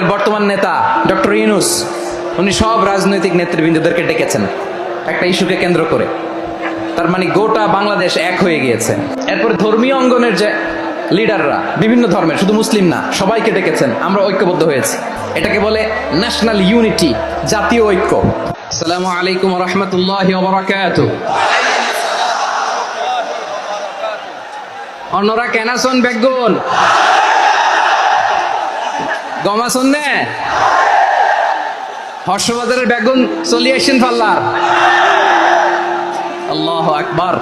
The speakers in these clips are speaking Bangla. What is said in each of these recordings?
আমাদের বর্তমান নেতা ডক্টর ইউনুস, উনি সব রাজনৈতিক নেতৃবৃন্দদেরকে ডেকেছেন একটা ইস্যুকে কেন্দ্র করে। তার মানে গোটা বাংলাদেশ এক হয়ে গিয়েছে। এরপর ধর্মীয় অঙ্গনের যে লিডাররা, বিভিন্ন ধর্মের, শুধু মুসলিম না, সবাইকে ডেকেছেন, আমরা ঐক্যবদ্ধ হয়েছি। এটাকে বলে ন্যাশনাল ইউনিটি জাতীয় ঐক্য। আসসালামু আলাইকুম রহমতুল্লাহ অন্যরা কেনাসন বেগুন? গমাসন নে হর্ষবাজারের বেগুন চলিয়ে আসেন পাল্লা আল্লাহ আকবার।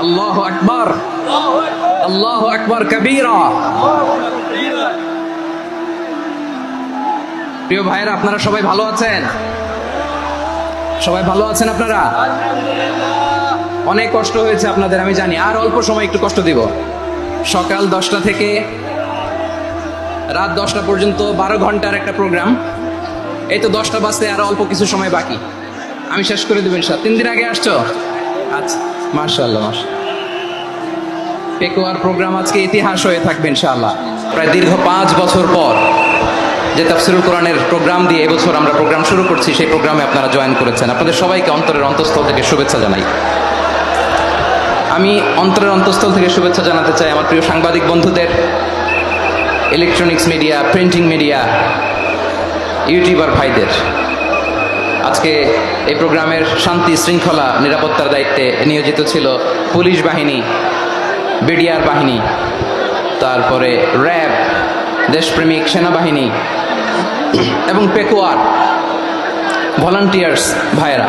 আল্লাহ আকবার। আল্লাহ আকবার কবীরা। প্রিয় ভাইরা আপনারা সবাই ভালো আছেন? সবাই ভালো আছেন আপনারা? অনেক কষ্ট হয়েছে আপনাদের, আমি জানি। আর অল্প সময় একটু কষ্ট দিব। সকাল দশটা থেকে রাত দশটা পর্যন্ত বারো ঘণ্টার একটা প্রোগ্রাম এই তো দশটা বাজতে আরও অল্প কিছু সময় বাকি। আমি শেষ করে দেবেন স্যার তিন দিন আগে আসছো? আচ্ছা মার্শাল্লাহ মার্শাল পেকুয়ার প্রোগ্রাম আজকে ইতিহাস হয়ে থাকবে ইনশাআল্লাহ। প্রায় দীর্ঘ পাঁচ বছর পর যে তাফসিরুল কোরআনের প্রোগ্রাম দিয়ে এবছর আমরা প্রোগ্রাম শুরু করছি, সেই প্রোগ্রামে আপনারা জয়েন করেছেন। আপনাদের সবাইকে অন্তরের অন্তঃস্থল থেকে শুভেচ্ছা জানাই। আমি অন্তরের অন্তঃস্থল থেকে শুভেচ্ছা জানাতে চাই আমার প্রিয় সাংবাদিক বন্ধুদের। Electronics media printing media YouTuber ভাইদের। আজকে এই প্রোগ্রামের শান্তি, শৃঙ্খলা, নিরাপত্তার দায়িত্বে নিয়োজিত ছিল পুলিশ বাহিনী, বিডিআর বাহিনী, তারপরে র্যাব, দেশপ্রেমিক সেনাবাহিনী এবং পেকুয়ার ভলান্টিয়ার্স ভাইয়েরা।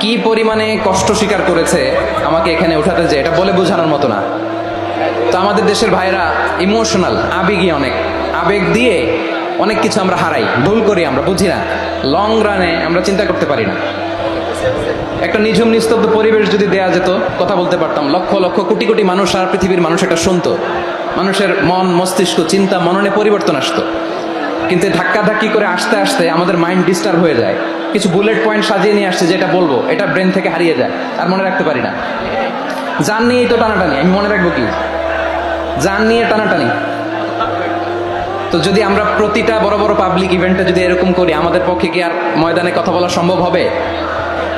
কি পরিমাণে কষ্ট স্বীকার করেছে আমাকে এখানে উঠাতে যে, এটা বলে বোঝানোর মতো না। তো আমাদের দেশের ভাইরা ইমোশনাল আবেগী অনেক। আবেগ দিয়ে অনেক কিছু আমরা হারাই, ভুল করি আমরা, বুঝি না। লং রানে আমরা চিন্তা করতে পারি না। একটা নিঝুম, নিস্তব্ধ পরিবেশ যদি দেয়া যেত, কথা বলতে পারতাম, লক্ষ লক্ষ, কোটি কোটি মানুষ আর পৃথিবীর মানুষ এটা শুনতো। মানুষের মন, মস্তিষ্ক, চিন্তা, মননে পরিবর্তন আসতো। কিন্তু ধাক্কা ধাক্কি করে আসতে আসতে আমাদের মাইন্ড ডিস্টার্ব হয়ে যায়। কিছু বুলেট পয়েন্ট সাজিয়ে নিয়ে আসছে, যেটা বলব। এটা ব্রেন থেকে হারিয়ে যায়, আর মনে রাখতে পারি না। জান নিয়েই তো টানাটানি, আমি মনে রাখব কি? জান নিয়ে টানাটানি। তো যদি আমরা প্রতিটা বড় বড় পাবলিক ইভেন্টে যদি এরকম করি, আমাদের পক্ষে কি আর ময়দানে কথা বলা সম্ভব হবে?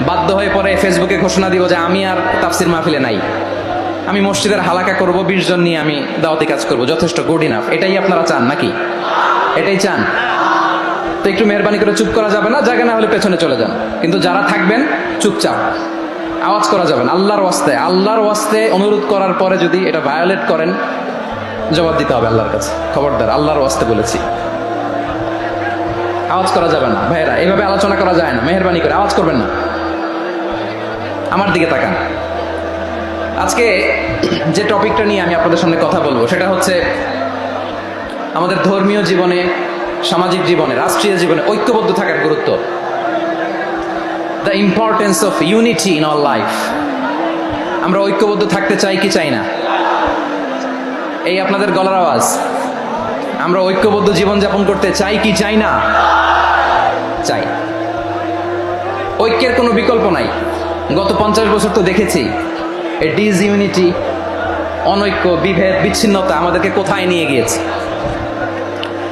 বাধ্য হয়ে পরে ফেসবুকে ঘোষণা দিব যে আমি আর তাফসির মাহফিলে নাই। আমি মসজিদের হালাকা করব, বিশ জন নিয়ে আমি দাওয়াতি কাজ করব। যথেষ্ট গুড ইনাফ এটাই আপনারা চান নাকি? এটাই চান? তো একটু মেহরবানি করে চুপ করা যাবে না, জায়গা না হলে পেছনে চলে যান। কিন্তু যারা থাকবেন, চুপচাপ। আওয়াজ করা যাবে না, আল্লাহর ওয়াস্তে। আল্লাহর ওয়াস্তে অনুরোধ করার পরে যদি এটা ভায়োলেট করেন, জবাব দিতে হবে আল্লাহর কাছে। খবরদার, আল্লাহর ওয়াস্তে বলেছি। আওয়াজ করা যাবে না। ভাইয়েরা এইভাবে আলোচনা করা যায় না, মেহরবানি করে। আওয়াজ করবেন না। আমার দিকে তাকান। আজকে যে টপিকটা নিয়ে আমি আপনাদের সামনে কথা বলব, সেটা হচ্ছে আমাদের ধর্মীয় জীবনে সামাজিক জীবনে, রাষ্ট্রীয় জীবনে ঐক্যবদ্ধ থাকার গুরুত্ব। The importance of unity in all life আমরা ঐক্যবদ্ধ থাকতে চাই কি চাই না? এই আপনাদের গলার আওয়াজ। আমরা ঐক্যবদ্ধ জীবনযাপন করতে চাই কি চাই না? চাই। ঐক্যের কোনো বিকল্প নাই। গত পঞ্চাশ বছর তো দেখেছি ডিজ ইউনিটি অনৈক্য, বিভেদ, বিচ্ছিন্নতা আমাদেরকে কোথায় নিয়ে গিয়েছে?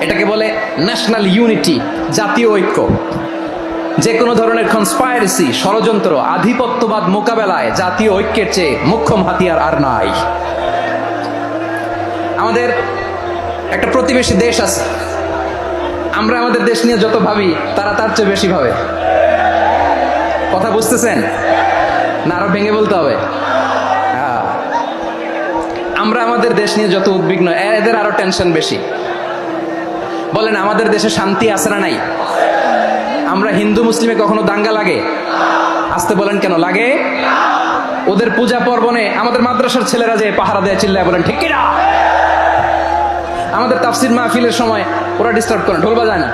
এটাকে বলে ন্যাশনাল ইউনিটি জাতীয় ঐক্য। যে কোনো ধরনের কনস্পায়ারেসি ষড়যন্ত্র, আধিপত্যবাদ মোকাবেলায় জাতীয় ঐক্যের চেয়ে মুখ্যম হাতিয়ার আর নাই। আমাদের একটা প্রতিবেশী দেশ আছে। আমরা আমাদের দেশ নিয়ে যত ভাবি, তারা তার চেয়ে বেশি ভাবে। কথা বুঝতেছেন? না আরও ভেঙে বলতে হবে। আমরা আমাদের দেশ নিয়ে যত উদ্বিগ্ন, এদের আরও টেনশন বেশি। বলেন, আমাদের দেশে শান্তি আছে না নাই? আমরা হিন্দু, মুসলিমে কখনো দাঙ্গা লাগে? আসতে বলেন কেন, লাগে? ওদের পূজা পর্বণে আমাদের মাদ্রাসার ছেলেরা যে পাহারা দেয়, চিল্লায় বলেন, ঠিক কিনা? আমাদের তাফসির মাহফিলের সময় ওরা ডিস্টার্ব করে, ঢোল বাজায় না?